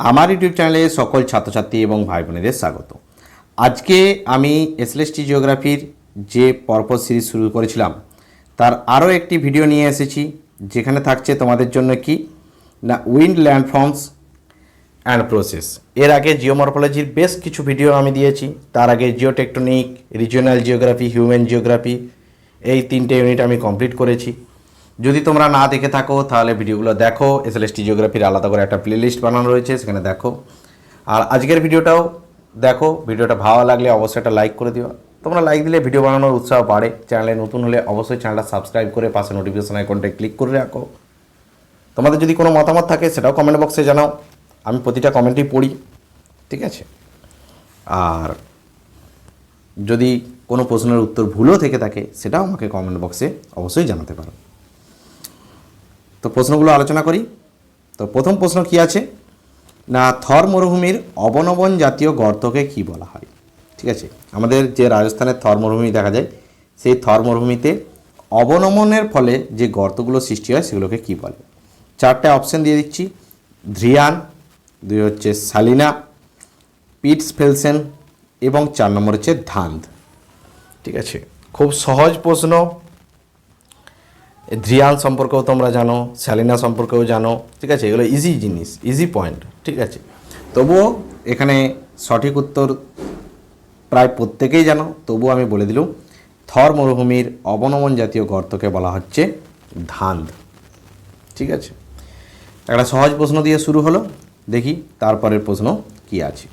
আমার ইউটিউব চ্যানেলে সকল ছাত্রছাত্রী এবং ভাই বোনেদের স্বাগত। আজকে আমি এসএলএসটি জিওগ্রাফির যে পরপর সিরিজ শুরু করেছিলাম, তার আরও একটি ভিডিও নিয়ে এসেছি, যেখানে থাকছে তোমাদের জন্য কি? না উইন্ড ল্যান্ডফর্মস অ্যান্ড প্রসেস এর আগে জিওমরফোলজির বেশ কিছু ভিডিও আমি দিয়েছি, তার আগে geotectonic regional geography human geography এই তিনটে ইউনিট আমি কমপ্লিট করেছি। যদি তোমরা না দেখে থাকো, তাহলে ভিডিওগুলো দেখো। এসএলএসটি জিওগ্রাফির আলাদা করে একটা প্লেলিস্ট বানানো রয়েছে, সেখানে দেখো। আর আজকের ভিডিওটাও দেখো। ভিডিওটা ভালো লাগলে অবশ্যই একটা লাইক করে দিও। তোমরা লাইক দিলে ভিডিও বানানোর উৎসাহ বাড়ে। চ্যানেলে নতুন হলে অবশ্যই চ্যানেলটা সাবস্ক্রাইব করে পাশে নোটিফিকেশন আইকনটা ক্লিক করে রাখো। তোমাদের যদি কোনো মতামত থাকে, সেটাও কমেন্ট বক্সে জানাও। আমি প্রতিটা কমেন্টই পড়ি, ঠিক আছে? আর যদি কোনো প্রশ্নের উত্তর ভুলও থেকে থাকে, সেটাও আমাকে কমেন্ট বক্সে অবশ্যই জানাতে পারো। তো প্রশ্নগুলো আলোচনা করি। তো প্রথম প্রশ্ন কি আছে? না, থর মরুভূমির অবনবন জাতীয় গর্তকে কি বলা হয়? ঠিক আছে, আমাদের যে রাজস্থানের থর মরুভূমি দেখা যায়, সেই থর মরুভূমিতে অবনমনের ফলে যে গর্তগুলো সৃষ্টি হয়, সেগুলোকে কি বলে? চারটে অপশন দিয়ে দিচ্ছি। ধ্রিয়ান দুই হচ্ছে সালিনা পিটস ফেলসেন, এবং চার নম্বর হচ্ছে ধান্দ। ঠিক আছে, খুব সহজ প্রশ্ন। ধ্রিয়ান সম্পর্কেও তোমরা জানো স্যালিনা সম্পর্কেও জানো, ঠিক আছে? এগুলো ইজি জিনিস ইজি পয়েন্ট ঠিক আছে? তবুও এখানে সঠিক উত্তর প্রায় প্রত্যেকেই জানো, তবুও আমি বলে দিলুম, থর মরুভূমির অবনমন জাতীয় গর্তকে বলা হচ্ছে ধান্দ, ঠিক আছে? একটা সহজ প্রশ্ন দিয়ে শুরু হলো, দেখি তারপরের প্রশ্ন কি আছে।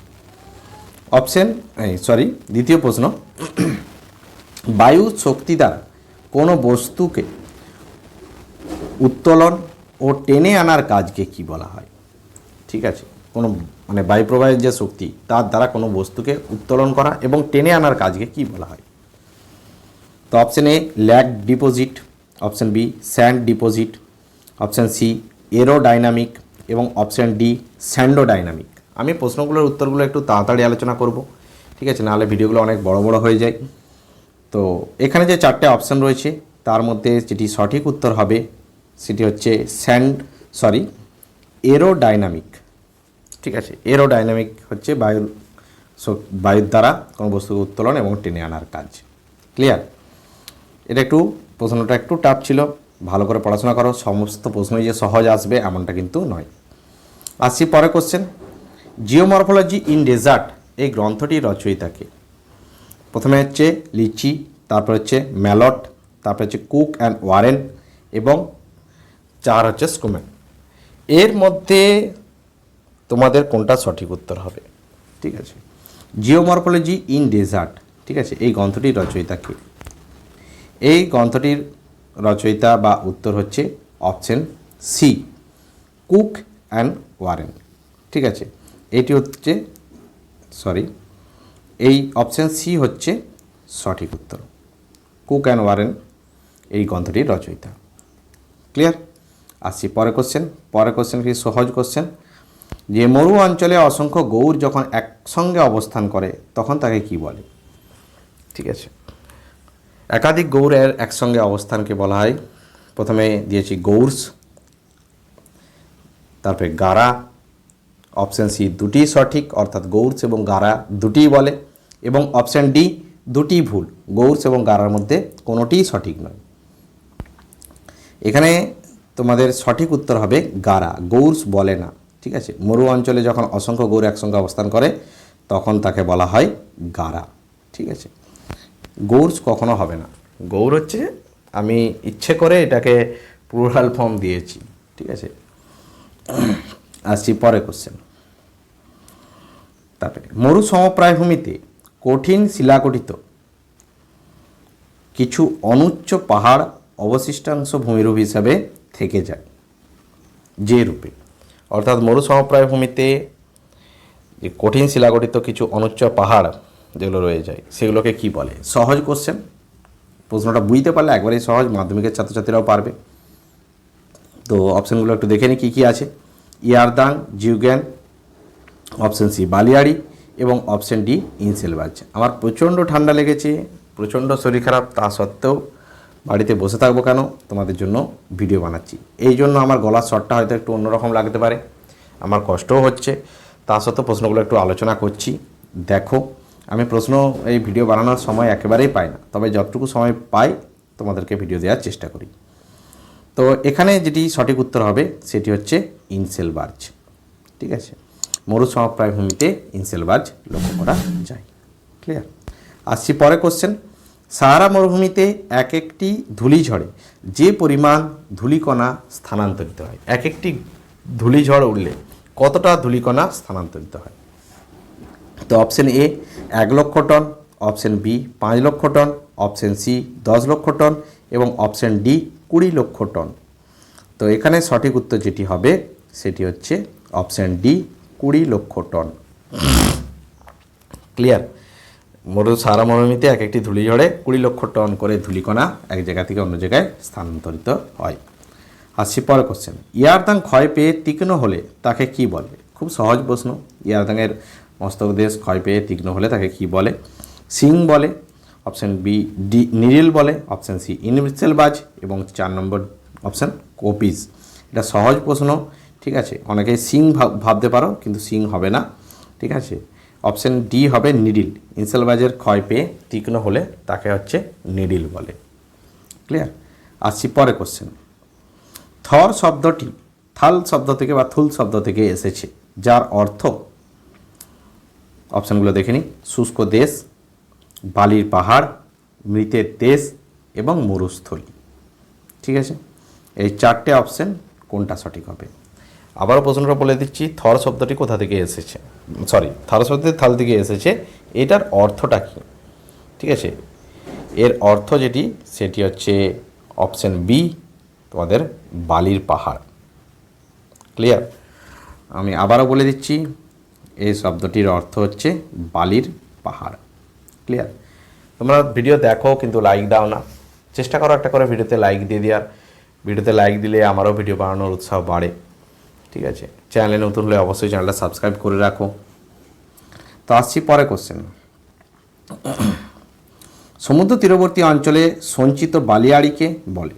অপশন সরি দ্বিতীয় প্রশ্ন বায়ু শক্তি দ্বারা কোনো বস্তুকে উত্তোলন ও টেনে আনার কাজকে কি বলা হয়? ঠিক আছে। কোনো মানে বায়ুপ্রবাহের যে শক্তি, তার দ্বারা কোনো বস্তুকে উত্তোলন করা এবং টেনে আনার কাজকে কি বলা হয়? তো option A lag deposit option B sand deposit option C aerodynamic এবং অপশন ডি স্যান্ডোডাইনামিক। আমি প্রশ্নগুলোর উত্তরগুলো একটু তাড়াতাড়ি আলোচনা করব, ঠিক আছে? নাহলে ভিডিওগুলো অনেক বড় বড় হয়ে যায়। তো এখানে যে চারটে অপশন রয়েছে, তার মধ্যে যেটি সঠিক উত্তর হবে সেটি হচ্ছে স্যান্ড, সরি, এরোডাইনামিক। ঠিক আছে, এরোডাইনামিক হচ্ছে বায়ুর বায়ুর দ্বারা কোনো বস্তুকে উত্তোলন এবং টেনে আনার কাজ। ক্লিয়ার? এটা একটু, প্রশ্নটা একটু টাফ ছিল। ভালো করে পড়াশোনা করো, সমস্ত প্রশ্নই যে সহজ আসবে এমনটা কিন্তু নয়। আসছি পরে কোশ্চেন জিওমরফোলজি ইন ডেজার্ট এই গ্রন্থটির রচয়িতাকে। প্রথমে হচ্ছে লিচি, তারপর হচ্ছে ম্যালট, তারপর হচ্ছে কুক অ্যান্ড ওয়ারেন এবং চার হচ্ছে স্কুম্যান এর মধ্যে তোমাদের কোনটা সঠিক উত্তর হবে? ঠিক আছে। জিওমরফোলজি ইন ডেজার্ট ঠিক আছে? এই গ্রন্থটির রচয়িতা কে? এই গ্রন্থটির রচয়িতা বা উত্তর হচ্ছে option C Cook and Warren. ঠিক আছে? এটি হচ্ছে সরি এই অপশন সি হচ্ছে সঠিক উত্তর। কুক অ্যান্ড ওয়ারেন এই গ্রন্থটির রচয়িতা। ক্লিয়ার আসছি। পরে কোশ্চেন পরে কোশ্চেন কি? সহজ কোশ্চেন যে মরু অঞ্চলে অসংখ্য গৌর যখন একসঙ্গে অবস্থান করে, তখন তাকে কি বলে? ঠিক আছে। একাধিক গৌরের একসঙ্গে অবস্থানকে বলা হয়। প্রথমে দিয়েছি গৌরস তারপরে গারা অপশান সি দুটি সঠিক, অর্থাৎ গৌরস এবং গারা দুটিই বলে, এবং অপশান ডি দুটি ভুল গৌরস এবং গারার মধ্যে কোনোটিই সঠিক নয়। এখানে তোমাদের সঠিক উত্তর হবে গারা গৌরস বলে না, ঠিক আছে? মরু অঞ্চলে যখন অসংখ্য গৌর একসঙ্গে অবস্থান করে, তখন তাকে বলা হয় গারা, ঠিক আছে? গৌরস কখনো হবে না। গৌর হচ্ছে, আমি ইচ্ছে করে এটাকে প্লুরাল ফর্ম দিয়েছি, ঠিক আছে? আসছি পরে কোশ্চেন তারপরে, মরু সমপ্রায় ভূমিতে কঠিন শিলাগঠিত কিছু অনুচ্চ পাহাড় অবশিষ্টাংশ ভূমিরূপ হিসাবে থেকে যায় যে রূপে। অর্থাৎ মরু সমপ্রায় ভূমিতে যে কঠিন শিলাগঠিত কিছু অনুচ্চ পাহাড় যেগুলো রয়ে যায়, সেগুলোকে কি বলে? সহজ কোশ্চেন প্রশ্নটা বুঝতে পারলে একবারেই সহজ, মাধ্যমিকের ছাত্রছাত্রীরাও পারবে। তো অপশানগুলো একটু দেখে নিই কী কী আছে। ইয়ারদাং, জিউগ্যান অপশান সি বালিয়াড়ি এবং অপশান ডি ইনসেলবাজ আমার প্রচণ্ড ঠান্ডা লেগেছে, প্রচণ্ড শরীর খারাপ, তা সত্ত্বেও বাড়িতে বসে থাকব কেন? তোমাদের জন্য ভিডিও বানাচ্ছি। এই জন্য আমার গলার স্বরটা হয়তো একটু অন্যরকম লাগতে পারে। আমার কষ্টও হচ্ছে। তা সত্ত্বেও প্রশ্নগুলো একটু আলোচনা করছি। দেখো, আমি প্রশ্ন এই ভিডিও বানানোর সময় একেবারেই পাই না। তবে যতটুকু সময় পাই, তোমাদেরকে ভিডিও দেওয়ার চেষ্টা করি। তো এখানে যেটি সঠিক উত্তর হবে, সেটি হচ্ছে ইনসেল বার্জ ঠিক আছে? মরু সমপ্রায় ভূমিতে ইনসেলবার্জ লক্ষ্য করা যায়। ক্লিয়ার আসছি পরে কোশ্চেন সাহারা মরুভূমিতে এক একটি ধূলিঝড়ে যে পরিমাণ ধূলিকণা স্থানান্তরিত হয়। এক একটি ধূলিঝড় উঠলে কতটা ধূলিকণা স্থানান্তরিত হয়? তো অপশন এ, এক লক্ষ টন। অপশন বি, পাঁচ লক্ষ টন। অপশন সি, দশ লক্ষ টন। এবং অপশন ডি, কুড়ি লক্ষ টন। তো এখানে সঠিক উত্তর যেটি হবে, সেটি হচ্ছে অপশন ডি, কুড়ি লক্ষ টন। ক্লিয়ার? মরু সারা মরুভূমিতে এক একটি ধুলি ধূলিঝড়ে কুড়ি লক্ষ টন করে ধূলিকণা এক জায়গা থেকে অন্য জায়গায় স্থানান্তরিত হয়। আসছি পরে কোশ্চেন ইয়ারদাং ক্ষয় পেয়ে তীক্ষ্ণ হলে তাকে কি বলে? খুব সহজ প্রশ্ন। ইয়ারদাংয়ের মস্তক দেশ ক্ষয় পেয়ে তীক্ষ্ণ হলে তাকে কি বলে? সিং বলে অপশন বি ডি নিরিল বলে অপশন সি ইনভিসেলবাজ এবং চার নম্বর অপশান কোপিস এটা সহজ প্রশ্ন, ঠিক আছে? অনেকেই সিং ভাব- ভাবতে পারো, কিন্তু সিং হবে না, ঠিক আছে? অপশন ডি হবে নিডিল ইনসেলবাজের ক্ষয় পেয়ে তীক্ষ্ণ হলে তাকে হচ্ছে নিডিল বলে। ক্লিয়ার আসছি পরে কোশ্চেন থর শব্দটি থাল শব্দ থেকে বা থুল শব্দ থেকে এসেছে, যার অর্থ অপশানগুলো দেখে নিই। শুষ্ক দেশ, বালির পাহাড়, মৃতের দেশ এবং মরুস্থলী। ঠিক আছে? এই চারটে অপশান কোনটা সঠিক হবে? আবারও প্রশ্নটা বলে দিচ্ছি, থর শব্দটি কোথা থেকে এসেছে? সরি থর শব্দের থাল থেকে এসেছে। এটার অর্থটা কী? ঠিক আছে? এর অর্থ যেটি, সেটি হচ্ছে অপশন বি তোমাদের বালির পাহাড়। ক্লিয়ার আমি আবারও বলে দিচ্ছি, এই শব্দটির অর্থ হচ্ছে বালির পাহাড়। ক্লিয়ার তোমরা ভিডিও দেখো, কিন্তু লাইক দাও না। চেষ্টা করো একটা করে ভিডিওতে লাইক দিয়ে দেওয়ার। ভিডিওতে লাইক দিলে আমারও ভিডিও বানানোর উৎসাহ বাড়ে। ঠিক আছে? চ্যানেলে নতুন হলে অবশ্যই চ্যানেলটা সাবস্ক্রাইব করে রাখো। তো আসছি পরে কোশ্চেন সমুদ্র তীরবর্তী অঞ্চলে সঞ্চিত বালিয়াড়িকে বলে।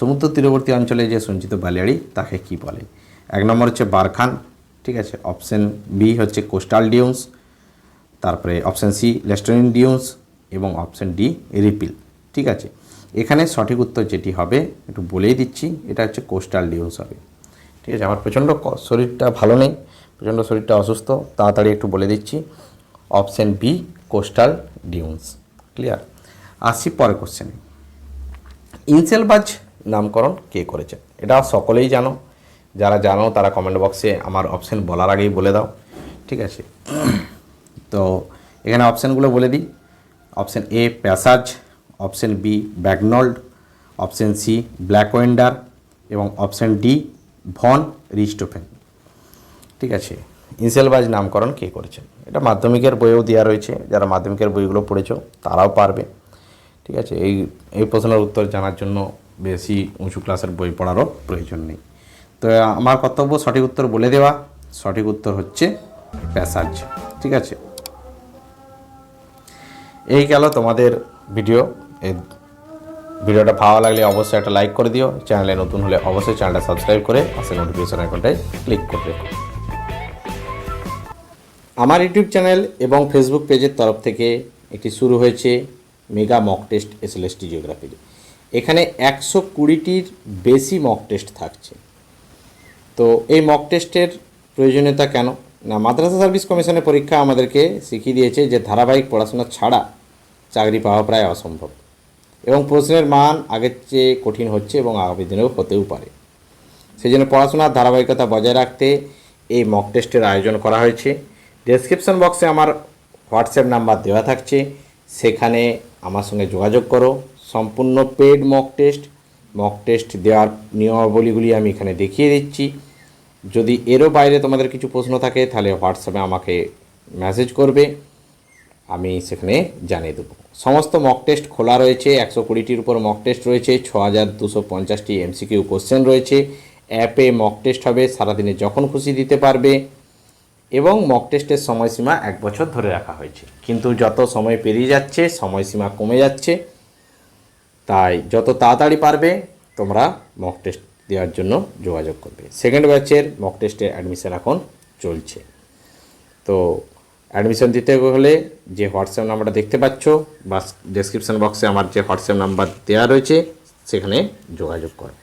সমুদ্র তীরবর্তী অঞ্চলে যে সঞ্চিত বালিয়াড়ি, তাকে কি বলে? এক নম্বর হচ্ছে বারখান, ঠিক আছে? অপশন বি হচ্ছে কোস্টাল ডিউন্স তারপরে অপশন সি লেস্টারিন ডিউন্স এবং অপশন ডি রিপিল ঠিক আছে? এখানে সঠিক উত্তর যেটি হবে, একটু বলেই দিচ্ছি, এটা হচ্ছে কোস্টাল ডিউন্স হবে। ঠিক আছে, আমার প্রচণ্ড শরীরটা ভালো নেই, প্রচণ্ড শরীরটা অসুস্থ, তাড়াতাড়ি একটু বলে দিচ্ছি। Option B coastal dunes clear আসছি পরে কোশ্চেনে ইনসেলবাজ নামকরণ কে করেছেন এটা সকলেই জানো, যারা জানো তারা কমেন্ট বক্সে আমার অপশান বলার আগেই বলে দাও, ঠিক আছে? তো এখানে অপশানগুলো বলে দিই। Option A Passarge option B Bagnold option C Blackwelder এবং অপশান ডি ভন রিস্টোফেন ঠিক আছে? ইনসেলবাজ নামকরণ কে করেছেন? এটা মাধ্যমিকের বইয়েও দেওয়া রয়েছে। যারা মাধ্যমিকের বইগুলো পড়েছো, তারাও পারবে। ঠিক আছে? এই এই প্রশ্নের উত্তর জানার জন্য বেশি উঁচু ক্লাসের বই পড়ারও প্রয়োজন নেই। তো আমার কর্তব্য সঠিক উত্তর বলে দেওয়া। সঠিক উত্তর হচ্ছে প্যাসাজ। ঠিক আছে? এই গেল তোমাদের ভিডিও ভিডিওটা ভালো লাগলে অবশ্যই একটা লাইক করে দিও। চ্যানেলে নতুন হলে অবশ্যই চ্যানেলটা সাবস্ক্রাইব করে পাশে নোটিফিকেশন আইকনটায় ক্লিক করে আমার ইউটিউব চ্যানেল এবং ফেসবুক পেজের তরফ থেকে একটি শুরু হয়েছে মেগা মক টেস্ট এসএলএসটি জিওগ্রাফির এখানে একশো কুড়িটির বেশি মক টেস্ট থাকছে। তো এই মক টেস্টের প্রয়োজনীয়তা কেন? না, মাদ্রাসা সার্ভিস কমিশনের পরীক্ষা আমাদেরকে শিখিয়ে দিয়েছে যে ধারাবাহিক পড়াশোনা ছাড়া চাকরি পাওয়া প্রায় অসম্ভব। এবং প্রশ্নের মান আগের চেয়ে কঠিন হচ্ছে এবং আগামী দিনেও হতেও পারে। সেই জন্য পড়াশোনার ধারাবাহিকতা বজায় রাখতে এই মক টেস্টের আয়োজন করা হয়েছে। ডেসক্রিপশন বক্সে আমার হোয়াটসঅ্যাপ নাম্বার দেওয়া থাকছে। সেখানে আমার সঙ্গে যোগাযোগ করো। সম্পূর্ণ paid mock test mock test দেওয়ার নিয়মাবলীগুলি আমি এখানে দেখিয়ে দিচ্ছি। যদি এরও বাইরে তোমাদের কিছু প্রশ্ন থাকে, তাহলে হোয়াটসঅ্যাপে আমাকে মেসেজ করবে। আমি সেখানে জানিয়ে দেবো। সমস্ত মক টেস্ট খোলা রয়েছে, একশো কুড়িটির উপর মক টেস্ট রয়েছে, ছ হাজার দুশো পঞ্চাশটি এমসিকিউ কোশ্চেন রয়েছে। অ্যাপে মক টেস্ট হবে, সারাদিনে যখন খুশি দিতে পারবে এবং মক টেস্টের সময়সীমা এক বছর ধরে রাখা হয়েছে। কিন্তু যত সময় পেরিয়ে যাচ্ছে, সময়সীমা কমে যাচ্ছে। তাই যত তাড়াতাড়ি পারবে, তোমরা মক টেস্ট দেওয়ার জন্য যোগাযোগ করবে। সেকেন্ড ব্যাচের মক টেস্টের অ্যাডমিশন এখন চলছে। তো অ্যাডমিশন দিতে হলে যে হোয়াটসঅ্যাপ নাম্বারটা দেখতে পাচ্ছ বা ডেসক্রিপশন বক্সে আমার যে হোয়াটসঅ্যাপ নাম্বার দেওয়া রয়েছে, সেখানে যোগাযোগ করো।